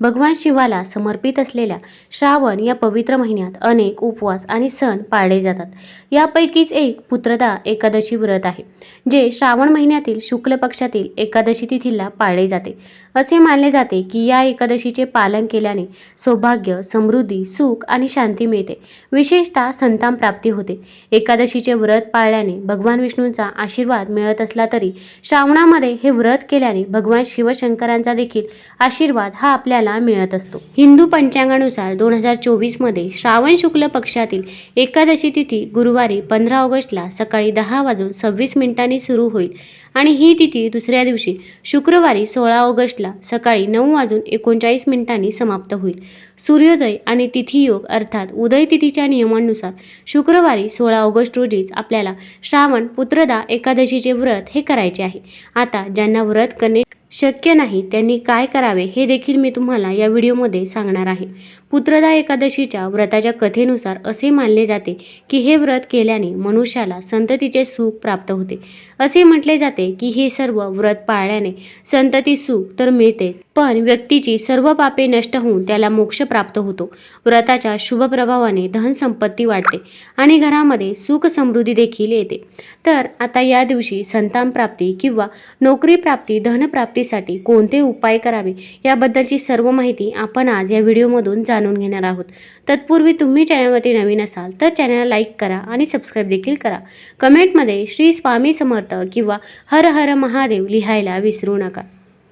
भगवान शिवाला समर्पित असलेल्या श्रावण या पवित्र महिन्यात अनेक उपवास आणि सण पाळले जातात. यापैकीच एक पुत्रदा एकादशी व्रत आहे जे श्रावण महिन्यातील शुक्ल पक्षातील एकादशी तिथीला पाळले जाते. असे मानले जाते की या एकादशीचे पालन केल्याने सौभाग्य समृद्धी सुख आणि शांती मिळते. विशेषतः संतान प्राप्ती होते. एकादशीचे व्रत पाळल्याने भगवान विष्णूंचा आशीर्वाद मिळत असला तरी श्रावणामध्ये हे व्रत केल्याने भगवान शिवशंकरांचा देखील आशीर्वाद हा आपल्याला मिळत असतो. हिंदू पंचांगानुसार दोन हजार चोवीसमध्ये श्रावण शुक्ल पक्षातील एकादशी तिथी गुरुवारी पंधरा ऑगस्टला सकाळी दहा वाजून सव्वीस मिनिटांनी सुरू होईल आणि ही तिथी दुसऱ्या दिवशी शुक्रवारी सोळा ऑगस्टला सकाळी नऊ वाजून एकोणचाळीस मिनिटांनी समाप्त होईल. सूर्योदय आणि तिथियोग अर्थात उदय तिथीच्या नियमानुसार शुक्रवारी सोळा ऑगस्ट रोजीच आपल्याला श्रावण पुत्रदा एकादशीचे व्रत हे करायचे आहे. आता ज्यांना व्रत करणे शक्य नाही त्यांनी काय करावे हे देखील मी तुम्हाला या व्हिडिओमध्ये सांगणार आहे. पुत्रदा एकादशीच्या व्रताच्या कथेनुसार असे मानले जाते की हे व्रत केल्याने मनुष्याला संततीचे सुख प्राप्त होते. असे म्हटले जाते की हे सर्व व्रत पाळल्याने संतती सुख तर मिळतेच पण व्यक्तीची सर्व पापे नष्ट होऊन त्याला मोक्ष प्राप्त होतो. व्रताच्या शुभ प्रभावाने धन संपत्ती वाढते आणि घरामध्ये सुख समृद्धी देखील येते. तर आता या दिवशी संतान प्राप्ती किंवा नोकरी प्राप्ती धनप्राप्तीसाठी कोणते उपाय करावे? याबद्दलची सर्व माहिती आपण आज या व्हिडिओमधून जाणून जाणून घेणार आहोत. तत्पूर्वी तुम्ही चॅनलवरती नवीन असाल तर चॅनलला लाईक करा आणि सबस्क्राईब देखील करा. कमेंटमध्ये श्री स्वामी समर्थ किंवा हर हर महादेव लिहायला विसरू नका.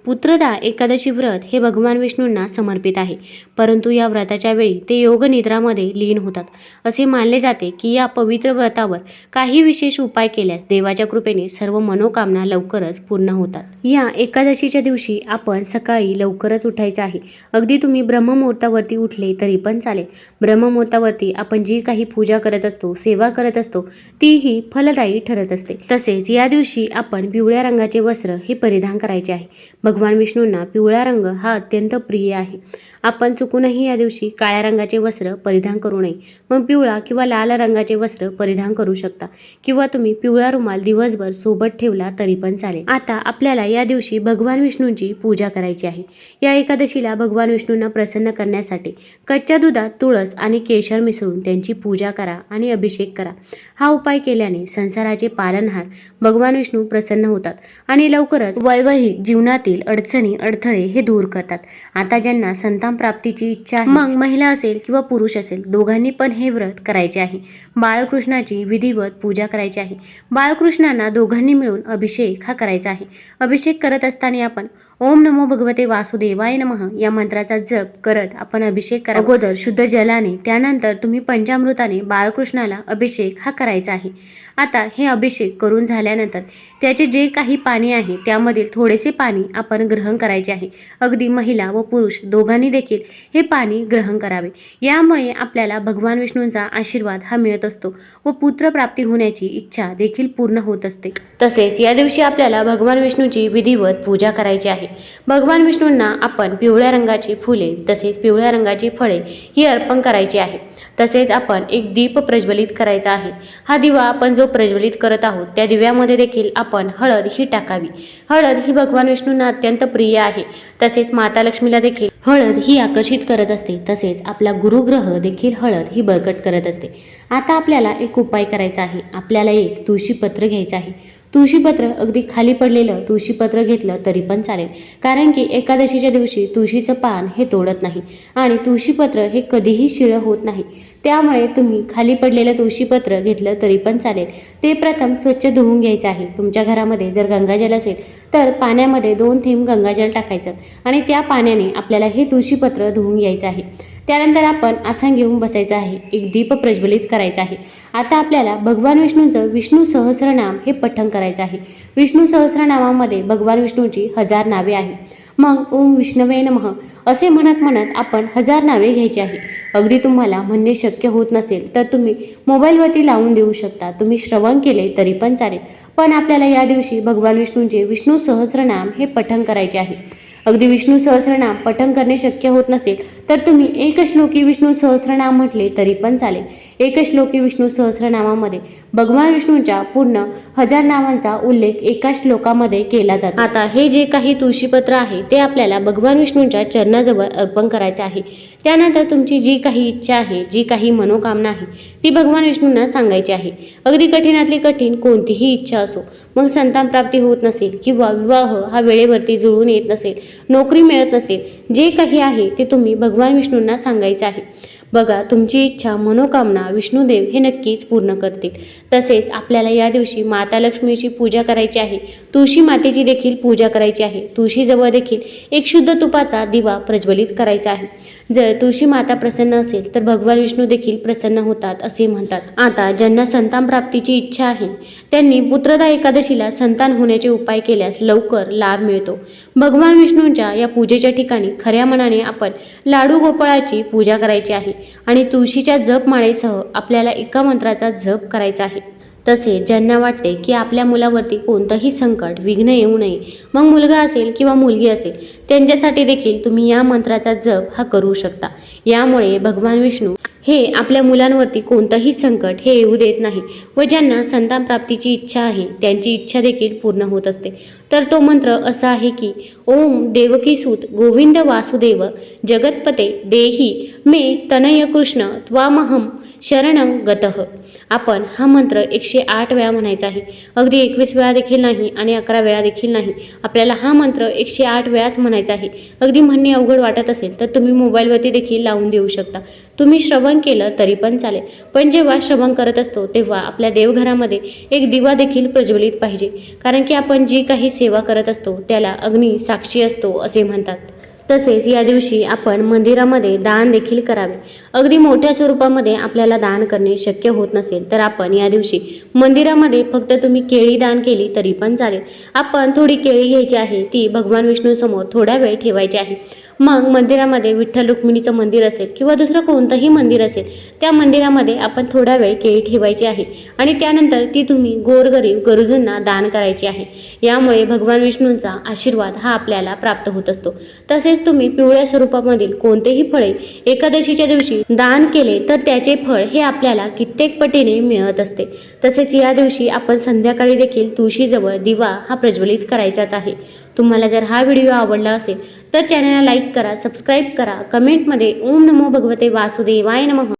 पुत्रदा एकादशी व्रत हे भगवान विष्णूंना समर्पित आहे. परंतु या व्रताच्या वेळी ते योग निद्रामध्ये लीन होतात. असे मानले जाते की या पवित्र व्रतावर काही विशेष उपाय केल्यास देवाच्या कृपेने सर्व मनोकामना लवकरच पूर्ण होतात. या एकादशीच्या दिवशी आपण सकाळी लवकरच उठायचं आहे. अगदी तुम्ही ब्रह्ममुहूर्तावरती उठले तरी पण चालेल. ब्रह्ममुहूर्तावरती आपण जी काही पूजा करत असतो सेवा करत असतो तीही फलदायी ठरत असते. तसेच या दिवशी आपण पिवळ्या रंगाचे वस्त्र हे परिधान करायचे आहे. भगवान विष्णूंना पिवळा रंग हा अत्यंत प्रिय आहे. आपण चुकूनही या दिवशी काळ्या रंगाचे वस्त्र परिधान करू नये. मग पिवळा किंवा लाल रंगाचे वस्त्र परिधान करू शकता. किंवा तुम्ही पिवळा रुमाल दिवसभर सोबत ठेवला तरी पण चालेल. आता आपल्याला या दिवशी भगवान विष्णूंची पूजा करायची आहे. या एकादशीला भगवान विष्णूंना प्रसन्न करण्यासाठी कच्च्या दुधात तुळस आणि केशर मिसळून त्यांची पूजा करा आणि अभिषेक करा. हा उपाय केल्याने संसाराचे पालनहार भगवान विष्णू प्रसन्न होतात आणि लवकरच वैवाहिक जीवनातील अडचणी अडथळे हे दूर करतात. आता ज्यांना संतान प्राप्तीची इच्छा आहे मग? महिला असेल किंवा पुरुष असेल दोघांनी पण हे व्रत करायचे आहे. बाळकृष्णाची विधिवत पूजा करायची आहे. बाळकृष्णांना दोघांनी मिळून अभिषेक हा करायचा आहे. अभिषेक करत असताना आपण ओम नमो भगवते वासुदेवाय नमः या मंत्राचा जप करत आपण अभिषेक करा अगोदर शुद्ध जलाने त्यानंतर तुम्ही पंचामृताने बाळकृष्णाला अभिषेक हा करायचा आहे. आता हे अभिषेक करून झाल्यानंतर त्याचे जे काही पाणी आहे त्यामधील थोडेसे पाणी आपण ग्रहण करायचे आहे. अगदी महिला व पुरुष दोघांनी देखील हे पाणी ग्रहण करावे. यामुळे आपल्याला भगवान विष्णूंचा आशीर्वाद हा मिळत असतो व पुत्रप्राप्ती होण्याची इच्छा देखील पूर्ण होत असते. तसेच या दिवशी आपल्याला भगवान विष्णूची विधिवत पूजा करायची आहे. भगवान विष्णूंना आपण पिवळ्या रंगाची फुले तसेच पिवळ्या रंगाची फळे ही अर्पण करायची आहे. तसेच आपण एक दीप प्रज्वलित करायचा आहे. हा दिवा आपण जो प्रज्वलित करत आहोत त्या दिव्यामध्ये देखील आपण हळद ही टाकावी. हळद ही भगवान विष्णूंना अत्यंत प्रिय आहे. तसेच माता लक्ष्मीला देखील. हळद ही आकर्षित करत असते. तसेच आपला गुरुग्रह देखील हळद ही बळकट करत असते. आता आपल्याला एक उपाय करायचा आहे. आपल्याला एक तुळशीपत्र घ्यायचं आहे. तुळशीपत्र अगदी खाली पडलेलं तुळशीपत्र घेतलं तरी पण चालेल. कारण की एकादशीच्या दिवशी तुळशीचं पान हे तोडत नाही. आणि तुळशीपत्र हे कधीही शिळं होत नाही. त्यामुळे तुम्ही खाली पडलेलं तुळशीपत्र घेतलं तरी पण चालेल. ते प्रथम स्वच्छ धुवून घ्यायचं आहे. तुमच्या घरामध्ये जर गंगाजल असेल तर पाण्यामध्ये दोन थेंब गंगाजल टाकायचं आणि त्या पाण्याने आपल्याला हे तुळशीपत्र धुवून घ्यायचं आहे. त्यानंतर आपण आसन घेऊन बसायचं आहे. एक दीप प्रज्वलित करायचा आहे. आता आपल्याला भगवान विष्णूंचं विष्णू सहस्रनाम हे पठण करायचं आहे. विष्णू सहस्रनामामध्ये भगवान विष्णूची हजार नावे आहेत. मग ओम विष्णवे नमः असे म्हणत म्हणत आपण हजार नावे घ्यायची आहे. अगदी तुम्हाला म्हणणे शक्य होत नसेल तर तुम्ही मोबाईलवरती लावून देऊ शकता. तुम्ही श्रवण केले तरी पण चालेल. पण आपल्याला या दिवशी भगवान विष्णूंचे विष्णू सहस्रनाम हे पठण करायचे आहे. अगदी विष्णू सहस्रनाम पठण करणे शक्य होत नसेल तर तुम्ही एक श्लोकी विष्णू सहस्रनाम म्हटले तरी पण चालेल. एक श्लोकी विष्णू सहस्रनामामध्ये भगवान विष्णूच्या पूर्ण हजार नावांचा उल्लेख एका श्लोकामध्ये केला जातो. आता हे जे काही तुळशीपत्र आहे ते आपल्याला भगवान विष्णूंच्या चरणाजवळ अर्पण करायचे आहे. त्यानंतर तुमची जी काही इच्छा आहे जी काही मनोकामना आहे ती भगवान विष्णूंना सांगायची आहे. अगदी कठीणातली कठीण कोणतीही इच्छा असो मग संतान प्राप्ती होत नसेल किंवा विवाह हा वेळेवरती जुळून येत नसेल नोकरी मिळत नसेल. जे काही आहे ते तुम्ही भगवान विष्णूंना सांगायचं आहे. बघा तुमची इच्छा मनोकामना विष्णुदेव हे नक्कीच पूर्ण करतील. तसेच आपल्याला या दिवशी माता लक्ष्मीची पूजा करायची आहे. तुळशी मातेची देखील पूजा करायची आहे. तुळशीजवळ देखील एक शुद्ध तुपाचा दिवा प्रज्वलित करायचा आहे. जर तुळशी माता प्रसन्न असेल तर भगवान विष्णू देखील प्रसन्न होतात असे म्हणतात. आता ज्यांना संतान प्राप्तीची इच्छा आहे त्यांनी पुत्रदा एकादशीला संतान होण्याचे उपाय केल्यास लवकर लाभ मिळतो. भगवान विष्णूंच्या या पूजेच्या ठिकाणी खऱ्या मनाने आपण लाडू गोपाळाची पूजा करायची आहे. आणि तुळशीच्या जपमाळेसह आपल्याला एका मंत्राचा जप करायचा आहे. तसे ज्यांना वाटते की आपल्या मुलावरती कोणतंही संकट विघ्न येऊ नये मग मुलगा असेल किंवा मुलगी असेल त्यांच्यासाठी देखील तुम्ही या मंत्राचा जप हा करू शकता. यामुळे भगवान विष्णू हे आपल्या मुलांवरती कोणतंही संकट हे येऊ देत नाही व ज्यांना संतान प्राप्तीची इच्छा आहे त्यांची इच्छा देखील पूर्ण होत असते. तर तो मंत्र असा आहे की ओम देवकीसूत गोविंद वासुदेव जगतपते देही मे तनय कृष्ण त्वामहम शरणम गतः. आपण हा मंत्र एकशे आठ वेळा म्हणायचा आहे. अगदी एकवीस वेळा देखील नाही आणि अकरा वेळा देखील नाही. आपल्याला हा मंत्र एकशे आठ वेळाच म्हणायचा आहे. अगदी म्हणणे अवघड वाटत असेल तर तुम्ही मोबाईलवरती देखील लावून देऊ शकता. तुम्ही श्रवण केलं तरी पण चालेल. पण जेव्हा श्रवण करत असतो तेव्हा आपल्या देवघरामध्ये एक दिवा देखील प्रज्वलित पाहिजे. कारण की आपण जी काही सेवा करत असतो त्याला अग्नी साक्षी असतो असे म्हणतात. तसेच या दिवशी आपण मंदिरामध्ये दान देखील करावे. अगदी मोठ्या स्वरूपामध्ये आपल्याला दान करणे शक्य होत नसेल तर आपण या दिवशी मंदिरामध्ये फक्त तुम्ही केळी दान केली तरी पण चालेल. आपण थोडी केळी घ्यायची आहे ती भगवान विष्णूसमोर थोडा वेळ ठेवायची आहे. मग मंदिरामध्ये विठ्ठल रुक्मिणीचं मंदिर असेल किंवा दुसरं कोणतंही मंदिर असेल त्या मंदिरामध्ये आपण थोडा वेळ केळी ठेवायची आहे. आणि त्यानंतर ती तुम्ही गोरगरीब गरजूंना दान करायची आहे. यामुळे भगवान विष्णूंचा आशीर्वाद हा आपल्याला प्राप्त होत असतो. तसेच तुम्ही पिवळ्या स्वरूपामधील कोणतेही फळे एकादशीच्या दिवशी दान केले तर त्याचे फळ हे आपल्याला कित्येक पटीने मिळत असते. तसेच या दिवशी आपण संध्याकाळी देखील तुळशीजवळ दिवा हा प्रज्वलित करायचाच आहे. तुम्हाला जर हा व्हिडिओ आवडला असेल तर चॅनलला लाईक करा सबस्क्राईब करा. कमेंटमध्ये ओम नमो भगवते वासुदेवाय नमः.